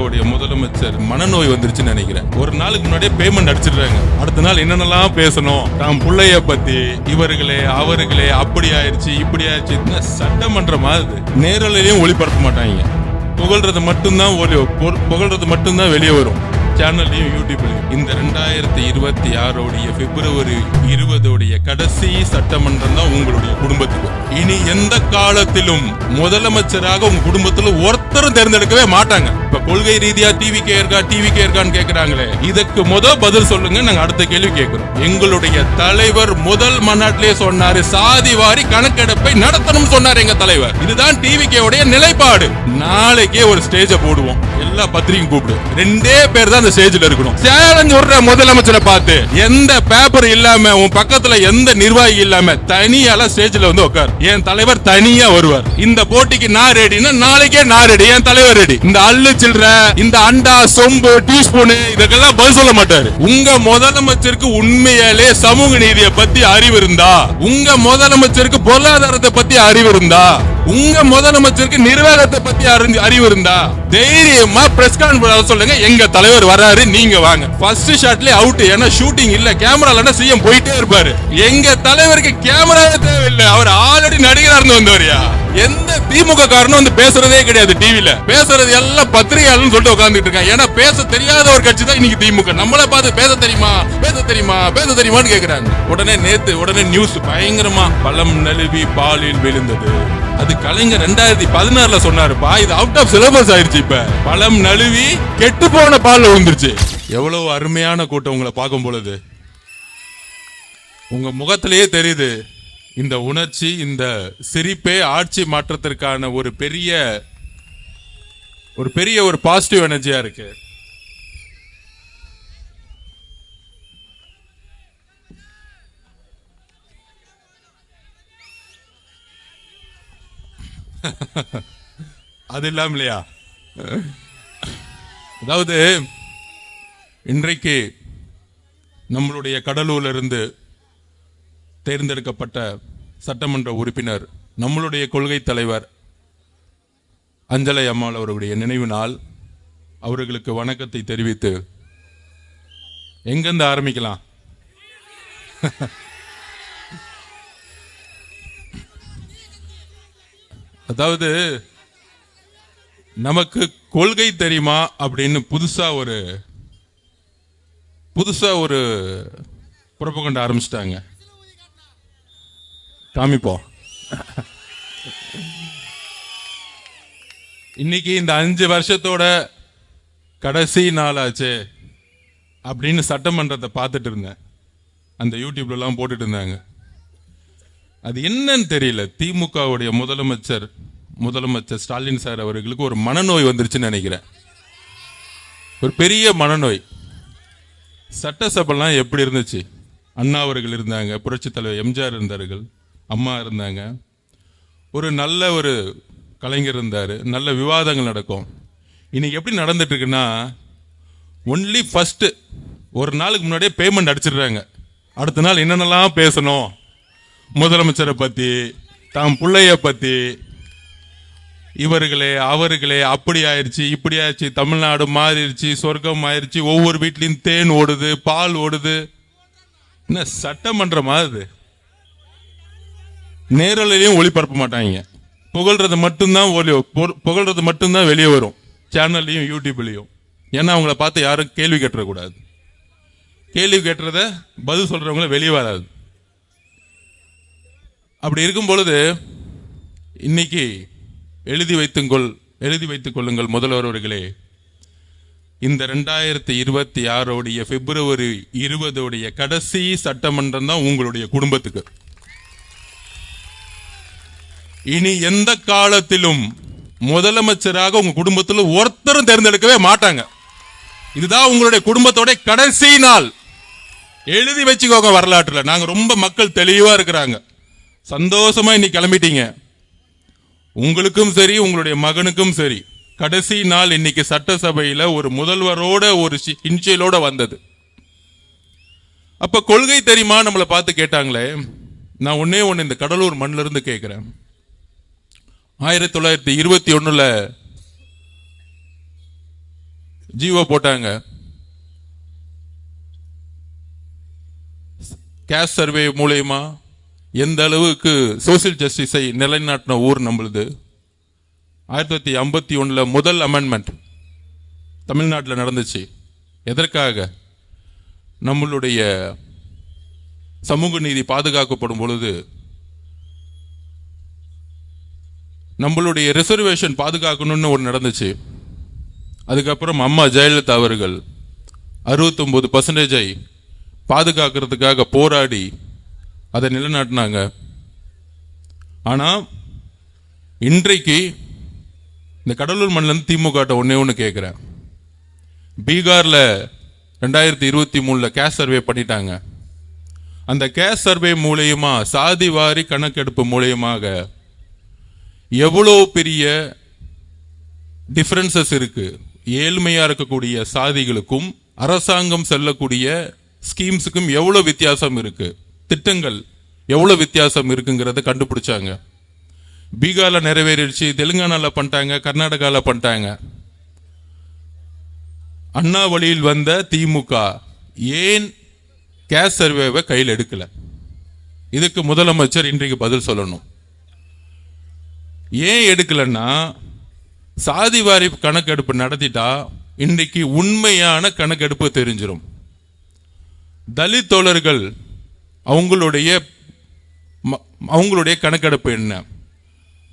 திமுகவுடைய முதலமைச்சர் மனநோய் வந்துருச்சுன்னு நினைக்கிறேன். ஒரு நாளுக்கு முன்னாடியே பேமெண்ட் அடிச்சிடுறாங்க. அடுத்த நாள் என்னென்னலாம் பேசணும்? தாம் பிள்ளைய பத்தி இவர்களே அவர்களே அப்படி ஆயிடுச்சு இப்படி ஆயிடுச்சு இதுன்னா சட்டமன்றமா இது நேரலையும் ஒளிபரப்ப மாட்டாங்க. புகழ்றது மட்டும்தான் ஒளி பொ- புகழ்றது மட்டும்தான் வெளியே வரும். சேனல்லையும் யூடியூப்லையும். இந்த ரெண்டாயிரத்தி இருபத்தி ஆறோடைய பிப்ரவரி இருபதோடைய கடைசி சட்டமன்றம் தான் உங்களுடைய குடும்பத்துக்கு. இனி எந்த காலத்திலும் முதலமைச்சராக உங்க குடும்பத்துல ஒருத்தரும் தேர்ந்தெடுக்கவே மாட்டாங்க. இப்ப கொள்கை ரீதியா டிவி கே இருக்கா டிவி கே இருக்கான்னு கேக்குறாங்களே. இதுக்கு முத பதில் சொல்லுங்க நாங்க அடுத்த கேள்வி கேட்கிறோம் எங்களுடைய தலைவர் முதல் மாநாட்டிலே சொன்னாரு சாதி வாரி கணக்கெடுப்பை நடத்தணும் சொன்னார் எங்க தலைவர். இதுதான் டிவி உடைய நிலைப்பாடு. நாளைக்கே ஒரு ஸ்டேஜ போடுவோம். எல்லா பத்திரிகையும் கூப்பிடு. ரெண்டே பேர் தான் அந்த ஸ்டேஜ்ல இருக்கணும். சேலஞ்ச் விடுற முதலமைச்சரை பார்த்து எந்த பேப்பர் இல்லாம உன் பக்கத்துல எந்த நிர்வாகி இல்லாம தனியால ஸ்டேஜ்ல வந்து உட்கார் என் தலைவர் தனியா வருவார். இந்த போட்டிக்கு நான் ரெடினா நாளைக்கே நான் ரெடி என் தலைவர் ரெடி இந்த அள்ளு சில்ற இந்த அண்டா சொம்பு டீஸ்பூனு இதுக்கெல்லாம் பதில் சொல்ல மாட்டாரு. உங்க முதலமைச்சருக்கு உண்மையாலே சமூக நீதியை பத்தி அறிவு இருந்தா உங்க முதலமைச்சருக்கு பொருளாதாரத்தை பத்தி அறிவு இருந்தா உங்க முதலமைச்சருக்கு நிர்வாகத்தை பத்தி அறிவு இருந்தா தைரியம் பிரஸ் கான்ஃபரன்ஸ் சொல்லுங்க. எங்க தலைவர் வராரு நீங்க வாங்க. ஃபர்ஸ்ட் ஷாட்லயே அவுட் ஏன்னா ஷூட்டிங் இல்ல. கேமரா இல்லன்னா சிஎம் போயிட்டே இருப்பாரு. எங்க தலைவருக்கு கேமரா தேவையில்லை. அவர் ஆல்ரெடி நடிகரா இருந்து வந்தவரியா? எந்த திமுக காரனும் வந்து பேசுறதே கிடையாது டிவில பேசுறது எல்லாம் பத்திரிகையாளர்னு சொல்லிட்டு உட்காந்துட்டு இருக்காங்க. ஏன்னா பேச தெரியாத ஒரு கட்சி தான் இன்னைக்கு திமுக. நம்மள பார்த்து பேச தெரியுமா? பேச தெரியுமா? பேச தெரியுமான்னு கேக்குறாங்க. உடனே நேத்து உடனே நியூஸ் பயங்கரமா பழம் நழுவி பாலில் விழுந்தது. அது கலைஞர் ரெண்டாயிரத்தி பதினாறுல சொன்னாருப்பா இது அவுட் ஆஃப் சிலபஸ் ஆயிருச்சு இப்ப. பழம் நழுவி கெட்டு போன பால்ல விழுந்துருச்சு. எவ்வளவு அருமையான கூட்டம் உங்களை பார்க்கும் பொழுது. உங்க முகத்திலேயே தெரியுது இந்த உணர்ச்சி இந்த சிரிப்பே ஆட்சி மாற்றத்திற்கான ஒரு பெரிய ஒரு பெரிய ஒரு பாசிட்டிவ் எனர்ஜியா இருக்கு. அது இல்லாம இல்லையா அதாவது இன்றைக்கு நம்மளுடைய கடலூரிலிருந்து தேர்ந்தெடுக்கப்பட்ட சட்டமன்ற உறுப்பினர் நம்மளுடைய கொள்கை தலைவர் அஞ்சலை அம்மாள் அவர்களுடைய நினைவு நாள் அவர்களுக்கு வணக்கத்தை தெரிவித்து எங்கேருந்து ஆரம்பிக்கலாம்? அதாவது நமக்கு கொள்கை தெரியுமா அப்படின்னு புதுசா ஒரு புதுசா ஒரு புறப்பகண்ட ஆரம்பிச்சிட்டாங்க. காமிப்போம். இன்னைக்கு இந்த அஞ்சு வருஷத்தோட கடைசி நாளாச்சு அப்படின்னு சட்டமன்றத்தை பார்த்துட்டு இருந்தேன். அந்த யூடியூப்லலாம் போட்டுட்டு இருந்தாங்க. அது என்னன்னு தெரியல. திமுகவுடைய முதலமைச்சர் முதலமைச்சர் ஸ்டாலின் சார் அவர்களுக்கு ஒரு மனநோய் வந்துருச்சுன்னு நினைக்கிறேன். ஒரு பெரிய மனநோய். சட்டசபைலாம் எப்படி இருந்துச்சு? அண்ணா அவர்கள் இருந்தாங்க புரட்சித் தலைவர் எம்ஜிஆர் இருந்தார்கள் அம்மா இருந்தாங்க. ஒரு நல்ல ஒரு கலைஞர் இருந்தார் நல்ல விவாதங்கள் நடக்கும். இன்னைக்கு எப்படி நடந்துட்டு இருக்குன்னா ஒன்லி ஃபஸ்ட்டு ஒரு நாளுக்கு முன்னாடியே பேமெண்ட் அடிச்சிடுறாங்க. அடுத்த நாள் என்னென்னலாம் பேசணும்? முதலமைச்சரை பத்தி தாம் பிள்ளைய பத்தி இவர்களே அவர்களே அப்படி ஆயிடுச்சு இப்படி ஆயிடுச்சு தமிழ்நாடு மாறிடுச்சு சொர்க்கம் ஆயிடுச்சு ஒவ்வொரு வீட்லேயும் தேன் ஓடுது பால் ஓடுது. என்ன சட்டமன்றமா அது? நேரலையும் ஒளிபரப்ப மாட்டாங்க. புகழ்றது மட்டும்தான் ஒலி பொ- புகழ்றது மட்டும்தான் வெளியே வரும். சேனல்லையும் யூடியூப்லேயும். ஏன்னா அவங்கள பார்த்து யாரும் கேள்வி கேட்டுறக்கூடாது. கேள்வி கேட்டுறத பதில் சொல்றவங்கள வெளியே வராது. அப்படி இருக்கும் பொழுது இன்னைக்கு எழுதி வைத்துங்கொள் எழுதி வைத்துக் கொள்ளுங்கள் முதல்வர் அவர்களே. இந்த ரெண்டாயிரத்தி இருபத்தி ஆறோடைய பிப்ரவரி இருபதுடைய கடைசி சட்டமன்றம் தான் உங்களுடைய குடும்பத்துக்கு. இனி எந்த காலத்திலும் முதலமைச்சராக உங்க குடும்பத்தில் ஒருத்தரும் தேர்ந்தெடுக்கவே மாட்டாங்க. இதுதான் உங்களுடைய குடும்பத்தோட கடைசி நாள். எழுதி வச்சுக்கோங்க வரலாற்றுல. நாங்க ரொம்ப மக்கள் தெளிவா இருக்கிறாங்க. சந்தோஷமா இன்னைக்கு கிளம்பிட்டீங்க. உங்களுக்கும் சரி உங்களுடைய மகனுக்கும் சரி கடைசி நாள் இன்னைக்கு சட்டசபையில் ஒரு முதல்வரோட ஒரு சி- இன்சியலோட வந்தது. அப்ப கொள்கை தெரியுமா? நம்மளை பார்த்து கேட்டாங்களே. நான் ஒன்னே ஒன்று இந்த கடலூர் மண்ணில இருந்து கேட்கிறேன் ஆயிரத்தி தொள்ளாயிரத்தி இருபத்தி ஒண்ணுல ஜீவோ போட்டாங்க. கேஸ் சர்வே மூலயமா எந்த அளவுக்கு சோசியல் ஜஸ்டிஸை நிலைநாட்டின ஊர் நம்மளுது? ஆயிரத்தி தொள்ளாயிரத்தி ஐம்பத்தி ஒன்றில் முதல் அமெண்ட்மெண்ட் தமிழ்நாட்டில் நடந்துச்சு. எதற்காக? நம்மளுடைய சமூக நீதி பாதுகாக்கப்படும் பொழுது நம்மளுடைய ரிசர்வேஷன் பாதுகாக்கணும்னு ஒன்று நடந்துச்சு. அதுக்கப்புறம் அம்மா ஜெயலலிதா அவர்கள் அறுபத்தொம்போது பர்சன்டேஜை பாதுகாக்கிறதுக்காக போராடி அதை நிலைநாட்டினாங்க. ஆனால் இன்றைக்கு இந்த கடலூர் மண்ணிலேருந்து திமுக ஒன்றே ஒன்று கேட்குறேன் பீகாரில் ரெண்டாயிரத்தி இருபத்தி மூணில் கேஸ் சர்வே பண்ணிட்டாங்க. அந்த கேஸ் சர்வே மூலயமா சாதி வாரி கணக்கெடுப்பு மூலயமாக எவ்வளோ பெரிய டிஃப்ரென்சஸ் இருக்கு. ஏழ்மையாக இருக்கக்கூடிய சாதிகளுக்கும் அரசாங்கம் செல்லக்கூடிய ஸ்கீம்ஸுக்கும் எவ்வளோ வித்தியாசம் இருக்குது திட்டங்கள் எவ்வளோ வித்தியாசம் இருக்குங்கிறத கண்டுபிடிச்சாங்க. பீகார்ல நிறைவேறிடுச்சு தெலுங்கானால பண்ணிட்டாங்க கர்நாடகாவில் பண்ணிட்டாங்க. அண்ணா வழியில் வந்த திமுக ஏன் கேஸ் சர்வேவை கையில் எடுக்கல? இதுக்கு முதலமைச்சர் இன்றைக்கு பதில் சொல்லணும். ஏன் எடுக்கலன்னா சாதி வாரி கணக்கெடுப்பு நடத்திட்டா இன்னைக்கு உண்மையான கணக்கெடுப்பு தெரிஞ்சிடும் தலித் தோழர்கள் அவங்களுடைய ம- அவங்களுடைய கணக்கெடுப்பு என்ன?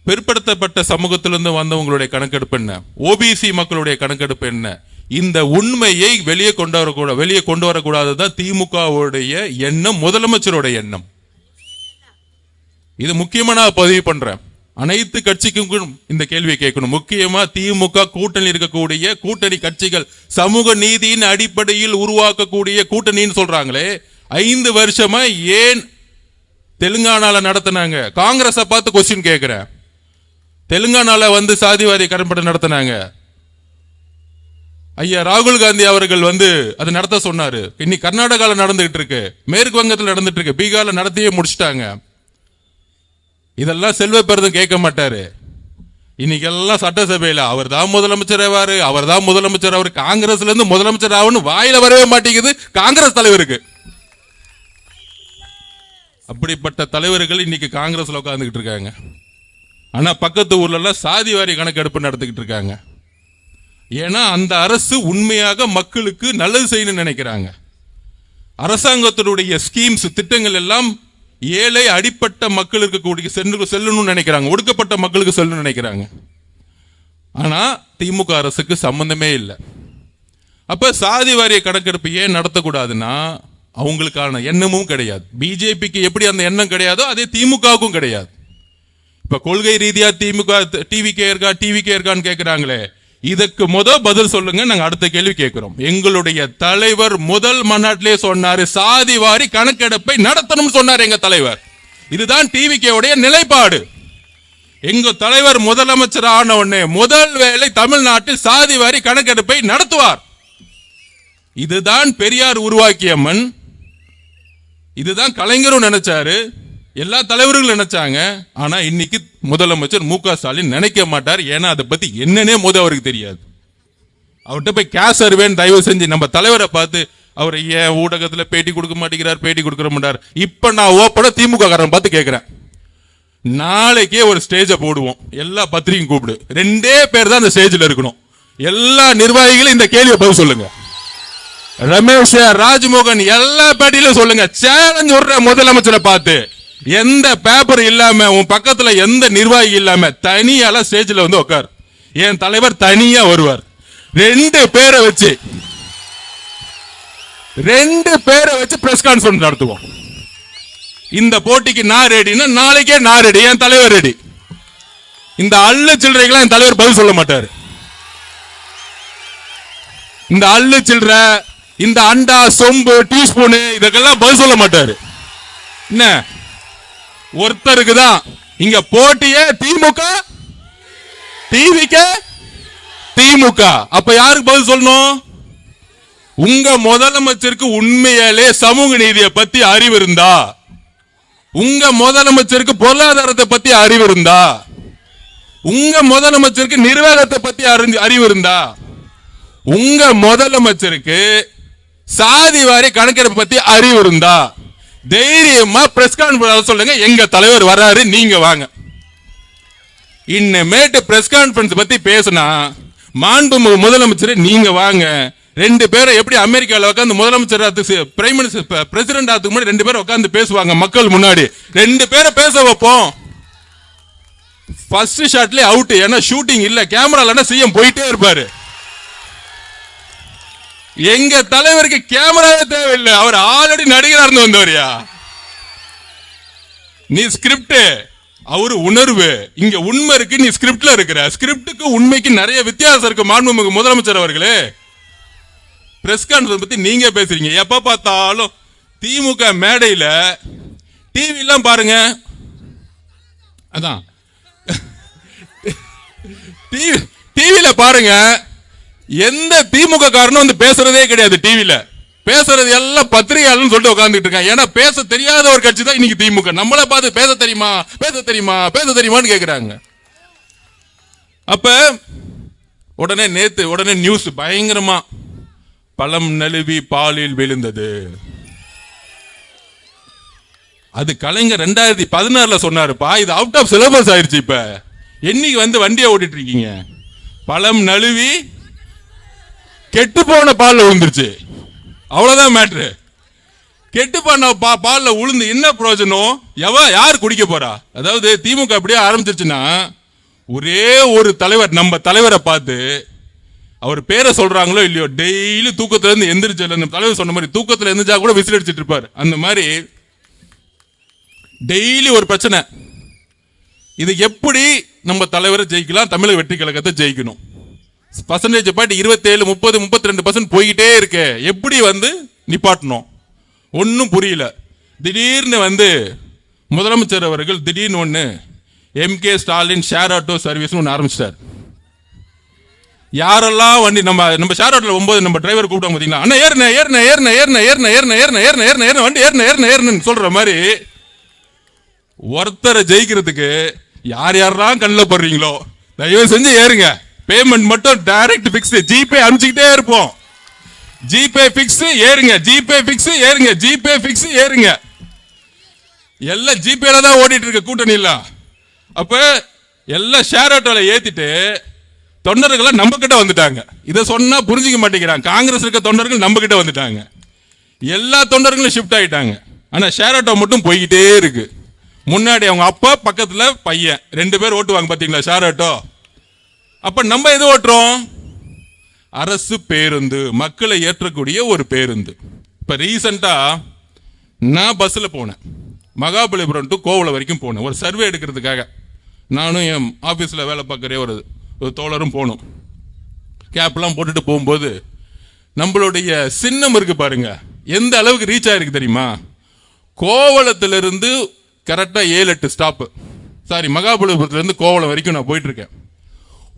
பிற்படுத்தப்பட்ட சமூகத்திலிருந்து வந்தவங்களுடைய கணக்கெடுப்பு என்ன? ஓபிசி மக்களுடைய கணக்கெடுப்பு என்ன? இந்த உண்மையை வெளியே கொண்டு வரக்கூட வெளியே கொண்டு வரக்கூடாதுதான் திமுகவுடைய எண்ணம் முதலமைச்சருடைய எண்ணம். இது முக்கியமா நான் பதிவு பண்றேன். அனைத்து கட்சிக்கும் இந்த கேள்வியை கேட்கணும். முக்கியமா திமுக கூட்டணி இருக்கக்கூடிய கூட்டணி கட்சிகள் சமூக நீதியின் அடிப்படையில் உருவாக்கக்கூடிய கூட்டணின்னு சொல்றாங்களே ஐந்து வருஷமா ஏன் தெலுங்கானால நடத்தினாங்க? காங்கிரஸை பார்த்து கொஸ்டின் கேட்கிறேன் தெலுங்கானால வந்து சாதிவாரி கரம்படம் நடத்தினாங்க. ஐயா ராகுல் காந்தி அவர்கள் வந்து அதை நடத்த சொன்னாரு. இன்னைக்கு கர்நாடகாவில் நடந்துகிட்டு இருக்கு. மேற்கு வங்கத்தில் நடந்துட்டு இருக்கு. பீகாரில் நடத்தியே முடிச்சிட்டாங்க. இதெல்லாம் செல்வ பெருதும் கேட்க மாட்டாரு. இன்னைக்கு எல்லாம் சட்டசபையில அவர் தான் முதலமைச்சர் ஆவார் அவர் தான் முதலமைச்சர் அவர் காங்கிரஸ்ல இருந்து முதலமைச்சர் ஆகணும் வாயில வரவே மாட்டேங்குது. காங்கிரஸ் தலைவருக்கு. அப்படிப்பட்ட தலைவர்கள் இன்னைக்கு காங்கிரஸ்ல உட்காந்துக்கிட்டு இருக்காங்க. ஆனா பக்கத்து ஊர்லலாம் சாதி வாரி கணக்கெடுப்பு நடத்திக்கிட்டு இருக்காங்க. ஏன்னா அந்த அரசு உண்மையாக மக்களுக்கு நல்லது செய்யணும்னு நினைக்கிறாங்க. அரசாங்கத்தினுடைய ஸ்கீம்ஸ் திட்டங்கள் எல்லாம் ஏழை அடிப்பட்ட மக்களுக்கு கூடிய சென்று செல்லணும்னு நினைக்கிறாங்க. ஒடுக்கப்பட்ட மக்களுக்கு செல்லணும்னு நினைக்கிறாங்க. ஆனால் திமுக அரசுக்கு சம்மந்தமே இல்லை. அப்போ சாதி வாரிய கணக்கெடுப்பு ஏன் நடத்தக்கூடாதுன்னா அவங்களுக்கான எண்ணமும் கிடையாது. பிஜேபிக்கு எப்படி அந்த எண்ணம் கிடையாதோ அதே திமுகவுக்கும் கிடையாது. இப்ப கொள்கை ரீதியா திமுக டிவிகே இருக்கா டிவிகே இருக்கான்னு கேட்குறாங்களே இதுக்கு முத பதில் சொல்லுங்க நாங்க அடுத்த கேள்வி கேட்கிறோம் எங்களுடைய தலைவர் முதல் மாநாட்டிலே சொன்னாரு சாதி வாரி கணக்கெடுப்பை நடத்தணும் சொன்னார் எங்க தலைவர். இதுதான் டிவிகேவுடைய நிலைப்பாடு. எங்க தலைவர் முதலமைச்சர் ஆன உடனே முதல் வேலை தமிழ்நாட்டில் சாதி வாரி கணக்கெடுப்பை நடத்துவார். இதுதான் பெரியார் உருவாக்கிய மண். இதுதான் கலைஞரும் நினைச்சாரு எல்லா தலைவர்களும் நினைச்சாங்க. ஆனா இன்னைக்கு முதலமைச்சர் மு க ஸ்டாலின் நினைக்க மாட்டார். ஏன்னா அதை பத்தி என்னன்னே முத அவருக்கு தெரியாது. அவர்கிட்ட போய் கேஸ் சர்வேன்னு தயவு செஞ்சு நம்ம தலைவரை பார்த்து அவர் ஏன் ஊடகத்துல பேட்டி கொடுக்க மாட்டேங்கிறார் பேட்டி கொடுக்க மாட்டார். இப்ப நான் ஓப்பன திமுக காரன் பார்த்து கேட்கிறேன் நாளைக்கே ஒரு ஸ்டேஜை போடுவோம். எல்லா பத்திரிகையும் கூப்பிடு. ரெண்டே பேர் தான் அந்த ஸ்டேஜில் இருக்கணும். எல்லா நிர்வாகிகளும் இந்த கேள்வியை பதில் சொல்லுங்க. ரமேஷ் ராஜ்மோகன் எல்லா பேட்டியிலும் சொல்லுங்க. சேலஞ்ச் விடுற முதலமைச்சரை பார்த்து எந்த பேப்பர் இல்லாம உன் பக்கத்துல எந்த நிர்வாகி இல்லாம தனியால ஸ்டேஜ்ல வந்து உட்கார் என் தலைவர் தனியா வருவார். ரெண்டு பேரை வச்சு ரெண்டு பேரை வச்சு பிரஸ் கான்ஃபரன்ஸ் நடத்துவோம். இந்த போட்டிக்கு நான் ரெடினா நாளைக்கே நான் ரெடி என் தலைவர் ரெடி இந்த அள்ளு சில்லறைக்கெல்லாம் என் தலைவர் பதில் சொல்ல மாட்டார். இந்த அள்ளு சில்லற இந்த அண்டா சொம்பு டீஸ்பூனு இதுக்கெல்லாம் பதில் சொல்ல மாட்டாரு. என்ன? ஒருத்தருக்கு தான் இங்க போட்டியே திமுக டிவிக்க திமுக. அப்ப யாருக்கு பதில் சொல்லணும்? உங்க முதலமைச்சருக்கு உண்மையாலே சமூக நீதியை பத்தி அறிவு இருந்தா உங்க முதலமைச்சருக்கு பொருளாதாரத்தை பத்தி அறிவு இருந்தா உங்க முதலமைச்சருக்கு நிர்வாகத்தை பத்தி அறிவு இருந்தா உங்க முதலமைச்சருக்கு சாதி வாரி கணக்கெடுப்பு பத்தி அறிவு இருந்தா தைரியமா பிரஸ் கான்பரன்ஸ் சொல்லுங்க. எங்க தலைவர் வராரு நீங்க வாங்க. இன்னமேட்டு பிரஸ் கான்பரன்ஸ் பத்தி பேசினா மாண்புமிகு முதலமைச்சர் நீங்க வாங்க. ரெண்டு பேரும் எப்படி அமெரிக்காவில் உட்காந்து முதலமைச்சர் பிரைம் மினிஸ்டர் பிரசிடென்ட் ஆகிறதுக்கு முன்னாடி ரெண்டு பேரும் உட்காந்து பேசுவாங்க மக்கள் முன்னாடி. ரெண்டு பேரும் பேச வைப்போம். ஃபர்ஸ்ட் ஷாட்லேயே அவுட் ஏன்னா ஷூட்டிங் இல்லை. கேமரா இல்லைன்னா சிஎம் போயிட்டே இருப்பாரு. எங்க தலைவருக்கு கேமரா தேவையில்லை. அவர் ஆல்ரெடி நடிகராக இருந்து வந்தவரியா. நீ ஸ்கிரிப்ட் அவரு உணர்வு. இங்க உண்மை இருக்கு நீ ஸ்கிரிப்ட்ல இருக்கிற. ஸ்கிரிப்டுக்கு உண்மைக்கு நிறைய வித்தியாசம் இருக்கு மாண்புமிகு முதலமைச்சர் அவர்களே. பிரஸ் கான்ஃபரன்ஸ் பத்தி நீங்க பேசுறீங்க. எப்ப பார்த்தாலும் திமுக மேடையில டிவி எல்லாம் பாருங்க. அதான். டிவி டிவில பாருங்க. எந்த திமுக காரனும் வந்து பேசுறதே கிடையாது டிவியில பேசுறது எல்லாம் பத்திரிகையாளர்னு சொல்லிட்டு உட்காந்துட்டு இருக்காங்க. ஏன்னா பேச தெரியாத ஒரு கட்சி தான் இன்னைக்கு திமுக. நம்மள பார்த்து பேச தெரியுமா? பேச தெரியுமா? பேச தெரியுமான்னு கேக்குறாங்க. அப்ப உடனே நேத்து உடனே நியூஸ் பயங்கரமா பழம் நழுவி பாலில் விழுந்தது. அது கலைஞர் ரெண்டாயிரத்தி பதினாறுல சொன்னாருப்பா. இது அவுட் ஆஃப் சிலபஸ் ஆயிடுச்சு இப்ப. என்னைக்கு வந்து வண்டியை ஓட்டிட்டு இருக்கீங்க? பழம் நழுவி கெட்டு போன பாலில் விழுந்துருச்சு. அவ்வளோதான் மேட்ரு கெட்டு போன பா பாலில் உளுந்து என்ன பிரயோஜனம்? எவ யார் குடிக்க போறா? அதாவது திமுக அப்படியே ஆரம்பிச்சிருச்சுன்னா ஒரே ஒரு தலைவர் நம்ம தலைவரை பார்த்து அவர் பேரை சொல்றாங்களோ இல்லையோ டெய்லி தூக்கத்துல இருந்து எந்திரிச்சு அந்த தலைவர் சொன்ன மாதிரி தூக்கத்துல எந்திரிச்சா கூட விசில் அடிச்சிட்டு இருப்பார். அந்த மாதிரி டெய்லி ஒரு பிரச்சனை. இது எப்படி நம்ம தலைவரை ஜெயிக்கலாம்? தமிழக வெற்றி கழகத்தை ஜெயிக்கணும். பர்சன்டேஜ் பாட்டு இருபத்தேழு முப்பது முப்பத்தி ரெண்டு பர்சன்ட் போய்கிட்டே இருக்கு எப்படி வந்து நிப்பாட்டணும் ஒன்றும் புரியல திடீர்னு வந்து முதலமைச்சர் அவர்கள் திடீர்னு ஒன்று எம்கே ஸ்டாலின் ஷேர் ஆட்டோ சர்வீஸ்னு ஒன்று ஆரம்பிச்சிட்டார் யாரெல்லாம் வண்டி நம்ம நம்ம ஷேர் ஆட்டோல ஒன்பது நம்ம டிரைவர் கூப்பிட்டோம் பார்த்தீங்களா அண்ணா ஏறின ஏறின ஏறின ஏறின ஏறின ஏறின ஏறின ஏறின ஏறின ஏறின வண்டி ஏறின ஏறின ஏறினு சொல்ற மாதிரி ஒருத்தரை ஜெயிக்கிறதுக்கு யார் யாரெல்லாம் கண்ணில் படுறீங்களோ தயவு செஞ்சு ஏறுங்க பேமெண்ட் மட்டும் டைரக்ட் பிக்ஸ் ஜிபே அனுப்பிச்சுக்கிட்டே இருப்போம். ஜிபே பிக்ஸ் ஏறுங்க. ஜிபே பிக்ஸ் ஏறுங்க. ஜிபே பிக்ஸ் ஏறுங்க. எல்லாம் ஜிபேல தான் ஓடிட்டு இருக்க கூட்டணி இல்ல அப்ப எல்லாம் ஷேர் ஆட்டோல ஏத்திட்டு தொண்டர்கள் நம்ம கிட்ட வந்துட்டாங்க. இதை சொன்னா புரிஞ்சுக்க மாட்டேங்கிறாங்க. காங்கிரஸ் இருக்க தொண்டர்கள் நம்ம கிட்ட வந்துட்டாங்க. எல்லா தொண்டர்களும் ஷிஃப்ட் ஆயிட்டாங்க. ஆனா ஷேர் ஆட்டோ மட்டும் போய்கிட்டே இருக்கு. முன்னாடி அவங்க அப்பா பக்கத்துல பையன். ரெண்டு பேர் ஓட்டுவாங்க பாத்தீங்களா ஷேர் ஆட்டோ அப்ப நம்ம எது ஓட்டுறோம்? அரசு பேருந்து மக்களை ஏற்றக்கூடிய ஒரு பேருந்து. இப்ப ரீசெண்டா நான் பஸ்ல போனேன். மகாபலிபுரம் டு கோவளம் வரைக்கும் போனேன். ஒரு சர்வே எடுக்கிறதுக்காக. நானும் என் ஆபீஸ்ல வேலை பார்க்குற ஒரு ஒரு தோழரும் போனோம். கேப்லாம் போட்டுட்டு போகும்போது நம்மளுடைய சின்னம் இருக்கு பாருங்க. எந்த அளவுக்கு ரீச் ஆயிருக்கு தெரியுமா? கோவளத்திலிருந்து கரெக்டாக ஏழு எட்டு ஸ்டாப்பு சாரி மகாபலிபுரத்துலேருந்து கோவளம் வரைக்கும் நான் போயிட்டு இருக்கேன்.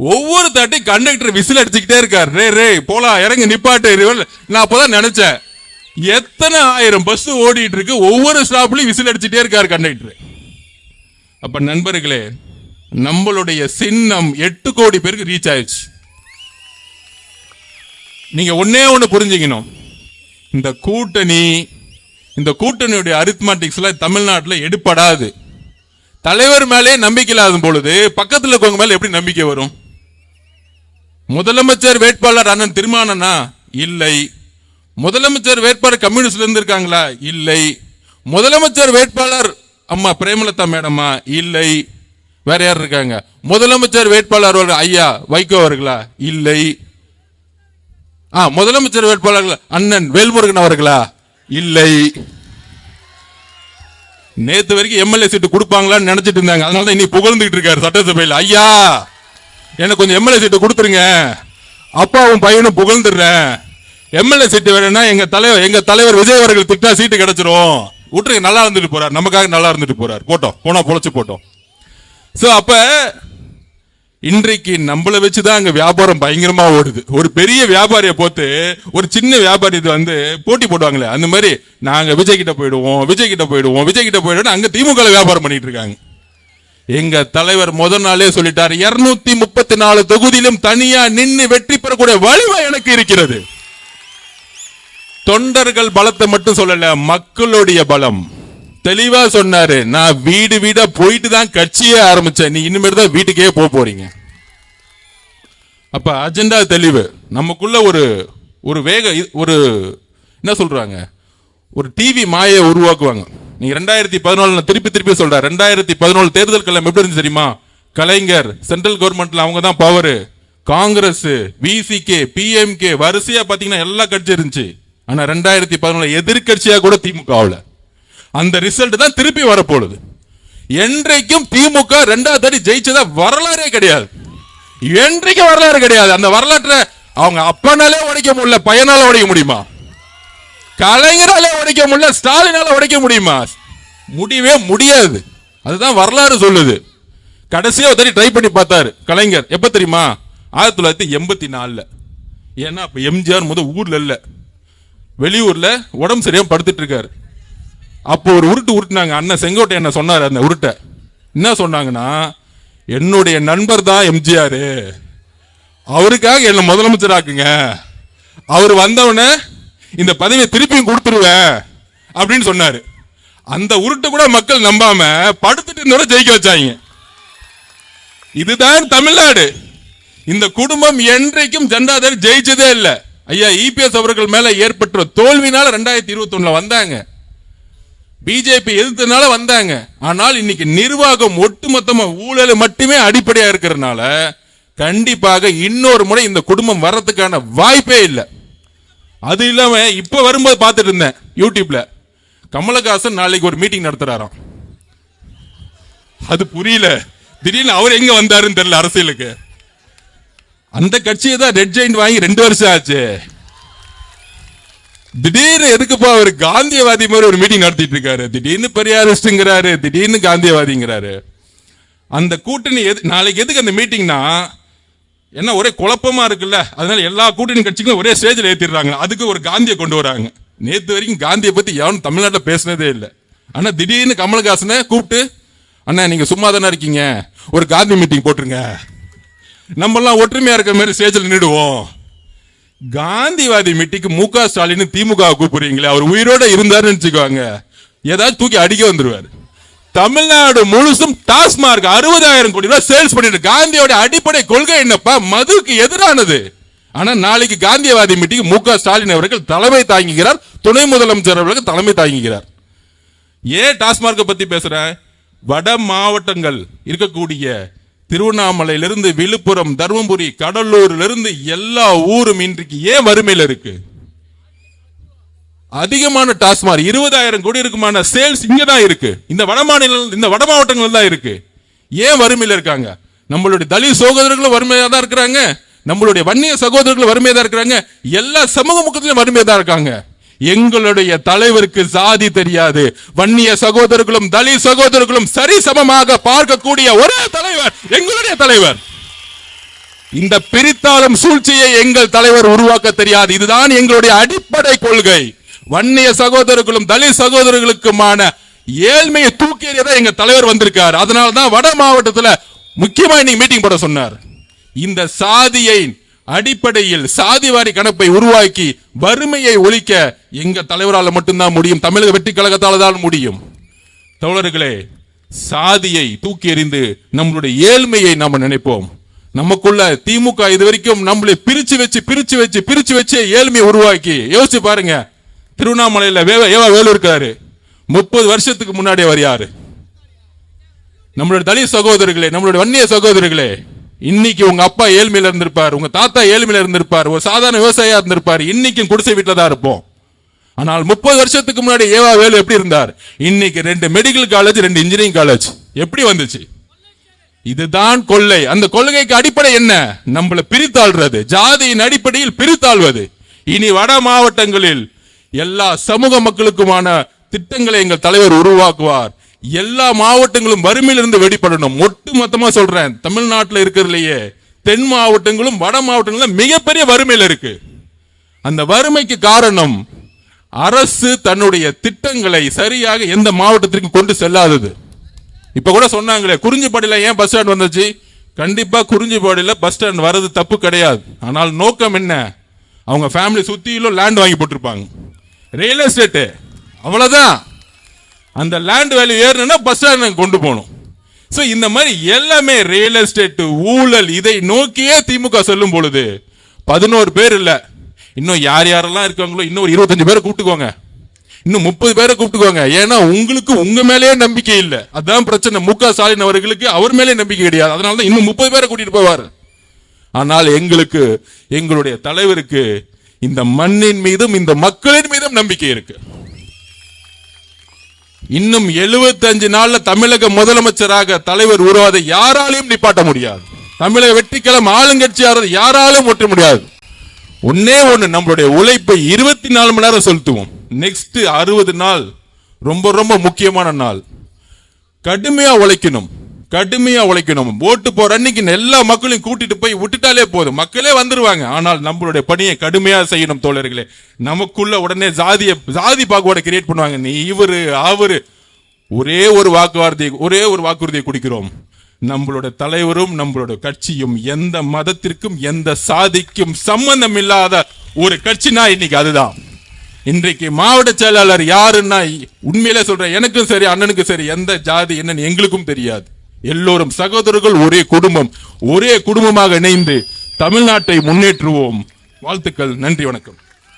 ஒவ்வொரு தாட்டி கண்டக்டர் விசில் அடிச்சுக்கிட்டே இருக்கார். ரே ரே போலாம் இறங்கி நிப்பாட்டு. நான் அப்பதான் நினைச்சேன். எத்தனை ஆயிரம் பஸ் ஓடிட்டு இருக்கு ஒவ்வொரு ஸ்டாப்லயும் விசில் அடிச்சுட்டே இருக்கார் கண்டக்டர் அப்ப நண்பர்களே நம்மளுடைய சின்னம் எட்டு கோடி பேருக்கு ரீச் ஆயிடுச்சு. நீங்க ஒன்னே ஒண்ணு புரிஞ்சுக்கணும். இந்த கூட்டணி இந்த கூட்டணியுடைய அரித்மாட்டிக்ஸ் தமிழ்நாட்டில் எடுப்படாது தலைவர் மேலே நம்பிக்கை இல்லாத பொழுது பக்கத்தில் இருக்கவங்க மேலே எப்படி நம்பிக்கை வரும்? முதலமைச்சர் வேட்பாளர் அண்ணன் திருமானனா இல்லை. முதலமைச்சர் வேட்பாளர் கம்யூனிஸ்ட்ல இருந்து இருக்காங்களா இல்லை. முதலமைச்சர் வேட்பாளர் அம்மா பிரேமலதா மேடமா? இல்லை. வேற யார் இருக்காங்க? முதலமைச்சர் வேட்பாளர் ஐயா வைகோ அவர்களா? இல்லை. ஆ முதலமைச்சர் வேட்பாளர் அண்ணன் வேல்முருகன் அவர்களா? இல்லை. நேத்து வரைக்கும் எம்எல்ஏ சீட்டு கொடுப்பாங்களான்னு நினைச்சிட்டு இருந்தாங்க. அதனால தான் இன்னைக்கு புகழ்ந்துகிட்டு இருக்காரு சட்டசபையில். ஐயா! எனக்கு கொஞ்சம் எம்எல்ஏ சீட்டு கொடுத்துருங்க. அப்பாவும் பையனும் புகழ்ந்துடுறேன். எம்எல்ஏ சீட்டு வேணும்னா எங்க தலைவர் எங்க தலைவர் விஜய் அவர்கள் திட்டா சீட்டு கிடைச்சிரும். விட்டுருங்க நல்லா இருந்துட்டு போறார். நமக்காக நல்லா இருந்துட்டு போறார். போட்டோம். போனா பொழைச்சு போட்டோம். ஸோ அப்ப இன்றைக்கு நம்மளை வச்சுதான் அங்க வியாபாரம் பயங்கரமா ஓடுது. ஒரு பெரிய வியாபாரியை போத்து ஒரு சின்ன வியாபாரி இது வந்து போட்டி போடுவாங்களே அந்த மாதிரி நாங்க விஜய் கிட்ட போயிடுவோம் விஜய் கிட்ட போயிடுவோம் விஜய் கிட்ட போயிடுவோம் அங்க திமுக வியாபாரம் பண்ணிட்டு இருக்காங்க. எங்க தலைவர் முதல் நாளே சொல்லிட்டார் இருநூத்தி முப்பத்தி நாலு தொகுதியிலும் தனியா நின்று வெற்றி பெறக்கூடிய வலிமை எனக்கு இருக்கிறது. தொண்டர்கள் பலத்தை மட்டும் சொல்லல மக்களுடைய பலம். தெளிவா சொன்னாரு நான் வீடு வீடா போயிட்டு தான் கட்சியே ஆரம்பிச்சேன். நீ இனிமேல் தான் வீட்டுக்கே போக போறீங்க. அப்ப அஜெண்டா தெளிவு. நமக்குள்ள ஒரு ஒரு வேக ஒரு என்ன சொல்றாங்க? ஒரு டிவி மாயை உருவாக்குவாங்க. நீங்க ரெண்டாயிரத்தி பதினாலு திருப்பி திருப்பி சொல்றேன். ரெண்டாயிரத்தி பதினாலு தேர்தல் களம் எப்படி இருந்து தெரியுமா? கலைஞர் சென்ட்ரல் கவர்மெண்ட்ல அவங்க தான் பவர் காங்கிரஸ் விசிகே பிஎம்கே வரிசையா பாத்தீங்கன்னா எல்லா கட்சி இருந்துச்சு. ஆனா ரெண்டாயிரத்தி பதினாலு எதிர்கட்சியா கூட திமுக ஆகல. அந்த ரிசல்ட் தான் திருப்பி வரப்போகுது. என்றைக்கும் திமுக ரெண்டாவது தடி ஜெயிச்சதா வரலாறே கிடையாது. என்றைக்கும் வரலாறு கிடையாது. அந்த வரலாற்றை அவங்க அப்பனாலே உடைக்க முடியல பையனால உடைக்க முடியுமா? கலைஞரால உடைக்க முடியல ஸ்டாலினால உடைக்க முடியுமா? முடியவே முடியாது. அதுதான் வரலாறு சொல்லுது. கடைசியாக ஒரு ட்ரை பண்ணி பார்த்தாரு கலைஞர். எப்போ தெரியுமா? ஆயிரத்தி தொள்ளாயிரத்தி எண்பத்தி நாலில். ஏன்னா அப்போ எம்ஜிஆர் முத ஊரில் இல்லை. வெளியூரில் உடம்பு சரியாக படுத்துட்டு இருக்காரு. அப்போ ஒரு உருட்டு உருட்டுனாங்க. அண்ணன் செங்கோட்டை என்ன சொன்னார் அந்த உருட்டை. என்ன சொன்னாங்கன்னா என்னுடைய நண்பர் தான் எம்ஜிஆர். அவருக்காக என்னை முதலமைச்சராக்குங்க. அவர் வந்தவொடனே இந்த பதவியை திருப்பியும் கொடுத்துருவேன் அப்படின்னு சொன்னாரு. அந்த உருட்டு கூட மக்கள் நம்பாம படுத்துட்டு இருந்தவரை ஜெயிக்க வச்சாங்க. இதுதான் தமிழ்நாடு. இந்த குடும்பம் என்றைக்கும் ஜெண்டாதர் ஜெயிச்சதே இல்லை. ஐயா இபிஎஸ் அவர்கள் மேல ஏற்பட்ட தோல்வினால ரெண்டாயிரத்தி இருபத்தி ஒண்ணுல வந்தாங்க. பிஜேபி எதிர்த்தனால வந்தாங்க. ஆனால் இன்னைக்கு நிர்வாகம் ஒட்டுமொத்தமா ஊழல் மட்டுமே அடிப்படையா இருக்கிறதுனால கண்டிப்பாக இன்னொரு முறை இந்த குடும்பம் வர்றதுக்கான வாய்ப்பே இல்லை. அது இல்லாம இப்ப வரும்போது பார்த்துட்டு இருந்தேன் யூடியூப்ல கமலஹாசன் நாளைக்கு ஒரு மீட்டிங் நடத்துறாராம். அது புரியல. திடீர்னு அவர் எங்க வந்தாருன்னு தெரியல அரசியலுக்கு. அந்த கட்சியை தான் ரெட் ஜெயின் வாங்கி ரெண்டு வருஷம் ஆச்சு. திடீர்னு எதுக்குப்பா அவர் காந்தியவாதி மாதிரி ஒரு மீட்டிங் நடத்திட்டு இருக்காரு? திடீர்னு பெரியாரிஸ்ட்ங்கிறாரு திடீர்னு காந்தியவாதிங்கிறாரு. அந்த கூட்டணி எது நாளைக்கு எதுக்கு அந்த மீட்டிங்னா என்ன ஒரே குழப்பமா இருக்குல்ல? அதனால எல்லா கூட்டணி கட்சிகளும் ஒரே ஸ்டேஜில் ஏற்றிடுறாங்க அதுக்கு ஒரு காந்தியை கொண்டு வராங்க. நேற்று வரைக்கும் காந்தியை பத்தி யாரும் தமிழ்நாட்டில் பேசினதே இல்லை. ஆனா திடீர்னு கமல்ஹாசனை கூப்பிட்டு அண்ணா நீங்க சும்மா தானே இருக்கீங்க? ஒரு காந்தி மீட்டிங் போட்டுருங்க. நம்மெல்லாம் ஒற்றுமையா இருக்கிற மாதிரி ஸ்டேஜில் நின்றுடுவோம் காந்திவாதி மீட்டிக்கு மு க ஸ்டாலின் திமுக கூப்பிடுறீங்களே அவர் உயிரோட இருந்தாருன்னு வச்சுக்கோங்க. ஏதாவது தூக்கி அடிக்க வந்துருவாரு. தமிழ்நாடு முழுசும் டாஸ்மார்க் அறுபதாயிரம் கோடி ரூபாய் சேல்ஸ் பண்ணிட்டு காந்தியோட அடிப்படை கொள்கை என்னப்பா? மதுக்கு எதிரானது. ஆனா நாளைக்கு காந்தியவாதி மீட்டிங் மு க ஸ்டாலின் அவர்கள் தலைமை தாங்குகிறார். துணை முதலமைச்சர் அவர்கள் தலைமை தாங்குகிறார். ஏன் டாஸ்மார்க்கை பத்தி பேசுறேன் வட மாவட்டங்கள் இருக்கக்கூடிய திருவண்ணாமலையிலிருந்து விழுப்புரம் தருமபுரி கடலூர்ல இருந்து எல்லா ஊரும் இன்றைக்கு ஏன் வறுமையில் இருக்கு? அதிகமான டாஸ்மார் இருபதாயிரம் கோடி இருக்குமான சேல்ஸ் இங்க தான் இருக்கு. இந்த வட மாநில இந்த வட மாவட்டங்கள் தான் இருக்கு. ஏன் வறுமையில் இருக்காங்க? நம்மளுடைய தலித் சகோதரர்களும் வறுமையாக தான் இருக்கிறாங்க. நம்மளுடைய வன்னிய சகோதரர்களும் வறுமையாக தான் இருக்கிறாங்க. எல்லா சமூக முக்கத்திலும் வறுமையாக தான் இருக்காங்க. எங்களுடைய தலைவருக்கு சாதி தெரியாது. வன்னிய சகோதரர்களும் தலித் சகோதரர்களும் சரி சமமாக பார்க்கக்கூடிய ஒரே தலைவர் எங்களுடைய தலைவர். இந்த பிரித்தாளும் சூழ்ச்சியை எங்கள் தலைவர் உருவாக்க தெரியாது. இதுதான் எங்களுடைய அடிப்படை கொள்கை. வன்னிய சகோதரர்களும் தலித் சகோதரர்களுக்குமான ஏழ்மையை தூக்கி எறியதான் எங்க தலைவர் வந்திருக்காரு. அதனால தான் வட மாவட்டத்தில் முக்கியமா இன்னைக்கு மீட்டிங் போட சொன்னார். இந்த சாதியை அடிப்படையில் சாதிவாரி கணப்பை உருவாக்கி வறுமையை ஒழிக்க எங்க தலைவரால் மட்டும்தான் முடியும். தமிழக வெற்றி கழகத்தால் தான் முடியும். தோழர்களே சாதியை தூக்கி எறிந்து நம்மளுடைய ஏழ்மையை நாம் நினைப்போம். நமக்குள்ள திமுக இது வரைக்கும் நம்மளை பிரிச்சு வச்சு பிரிச்சு வச்சு பிரிச்சு வச்சு ஏழ்மையை உருவாக்கி. யோசிச்சு பாருங்க. திருவண்ணாமலையில் வேவ ஏவா வேலு இருக்கிறாரு? முப்பது வருஷத்துக்கு முன்னாடி அவர் யாரு? நம்மளுடைய தலித் சகோதரர்களே நம்மளுடைய வன்னிய சகோதரர்களே இன்னைக்கு உங்க அப்பா ஏழ்மையில இருந்திருப்பார் உங்க தாத்தா ஏழ்மையில இருந்திருப்பார் ஒரு சாதாரண விவசாயியா இருந்திருப்பார் இன்னைக்கும் குடிசை வீட்டில் தான் இருப்போம். ஆனால் முப்பது வருஷத்துக்கு முன்னாடி ஏவா வேலு எப்படி இருந்தார்? இன்னைக்கு ரெண்டு மெடிக்கல் காலேஜ் ரெண்டு இன்ஜினியரிங் காலேஜ். எப்படி வந்துச்சு? இதுதான் கொள்ளை. அந்த கொள்கைக்கு அடிப்படை என்ன? நம்மள பிரித்தாள்றது. ஜாதியின் அடிப்படையில் பிரித்தாள்வது. இனி வட மாவட்டங்களில் எல்லா சமூக மக்களுக்குமான திட்டங்களை எங்கள் தலைவர் உருவாக்குவார். எல்லா மாவட்டங்களும் வறுமையிலிருந்து வெளிப்படணும் ஒட்டு மொத்தமா சொல்றேன். தமிழ்நாட்டில் இருக்கிறதுலையே தென் மாவட்டங்களும் வட மாவட்டங்களும் மிகப்பெரிய வறுமையில் இருக்கு. அந்த வறுமைக்கு காரணம் அரசு தன்னுடைய திட்டங்களை சரியாக எந்த மாவட்டத்திற்கும் கொண்டு செல்லாதது. இப்ப கூட சொன்னாங்களே குறிஞ்சிப்பாடியில ஏன் பஸ் ஸ்டாண்ட் வந்துச்சு? கண்டிப்பா குறிஞ்சிப்பாடியில பஸ் ஸ்டாண்ட் வர்றது தப்பு கிடையாது. ஆனால் நோக்கம் என்ன? அவங்க ஃபேமிலி சுத்தியிலும் லேண்ட் வாங்கி போட்டிருப்பாங்க. ரியல் எஸ்டேட்டு அவ்வளோதான் அந்த லேண்ட் வேல்யூ ஏறணும்னா பஸ் ஸ்டாண்ட் கொண்டு போகணும். ஸோ இந்த மாதிரி எல்லாமே ரியல் எஸ்டேட் ஊழல் இதை நோக்கியே திமுக சொல்லும் பொழுது பதினோரு பேர் இல்லை. இன்னும் யார் யாரெல்லாம் இருக்காங்களோ இன்னும் ஒரு இருபத்தஞ்சு பேரை கூப்பிட்டுக்கோங்க. இன்னும் முப்பது பேரை கூப்பிட்டுக்கோங்க. ஏன்னா உங்களுக்கு உங்க மேலேயே நம்பிக்கை இல்லை. அதான் பிரச்சனை. மு க ஸ்டாலின் அவர்களுக்கு அவர் மேலே நம்பிக்கை கிடையாது. அதனால தான் இன்னும் முப்பது பேரை கூட்டிட்டு போவார். ஆனால் எங்களுக்கு எங்களுடைய தலைவருக்கு இந்த மண்ணின் மீதும் இந்த மக்களின் மீதும் நம்பிக்கை இருக்கு. இன்னும் 75 நாள்ல தமிழக முதலமைச்சராக தலைவர் உருவாதை யாராலையும் நிப்பாட்ட முடியாது. தமிழக வெற்றிக்கிழமை ஆளுங்கட்சியாளர் யாராலும் ஒட்ட முடியாது. ஒன்னே ஒன்று நம்மளுடைய உழைப்பை இருபத்தி நாலு மணி நேரம் செலுத்துவோம். நெக்ஸ்ட் அறுபது நாள் ரொம்ப ரொம்ப முக்கியமான நாள். கடுமையா உழைக்கணும். கடுமையா உழைக்கணும். ஓட்டு போற அன்னைக்கு எல்லா மக்களையும் கூட்டிட்டு போய் விட்டுட்டாலே போதும். மக்களே வந்துருவாங்க. ஆனால் நம்மளுடைய பணியை கடுமையா செய்யணும் தோழர்களே. நமக்குள்ள உடனே ஜாதிய ஜாதி பாகுபாடை கிரியேட் பண்ணுவாங்க. நீ இவரு அவரு. ஒரே ஒரு வாக்குவார்த்தை ஒரே ஒரு வாக்குறுதியை குடிக்கிறோம். நம்மளோட தலைவரும் நம்மளோட கட்சியும் எந்த மதத்திற்கும் எந்த சாதிக்கும் சம்பந்தம் இல்லாத ஒரு கட்சினா இன்னைக்கு அதுதான். இன்றைக்கு மாவட்ட செயலாளர் யாருன்னா உண்மையிலே சொல்றேன். எனக்கும் சரி அண்ணனுக்கும் சரி எந்த ஜாதி என்னன்னு எங்களுக்கும் தெரியாது. எல்லோரும் சகோதரர்கள் ஒரே குடும்பம் ஒரே குடும்பமாக இணைந்து தமிழ்நாட்டை முன்னேற்றுவோம். வாழ்த்துக்கள் நன்றி வணக்கம்.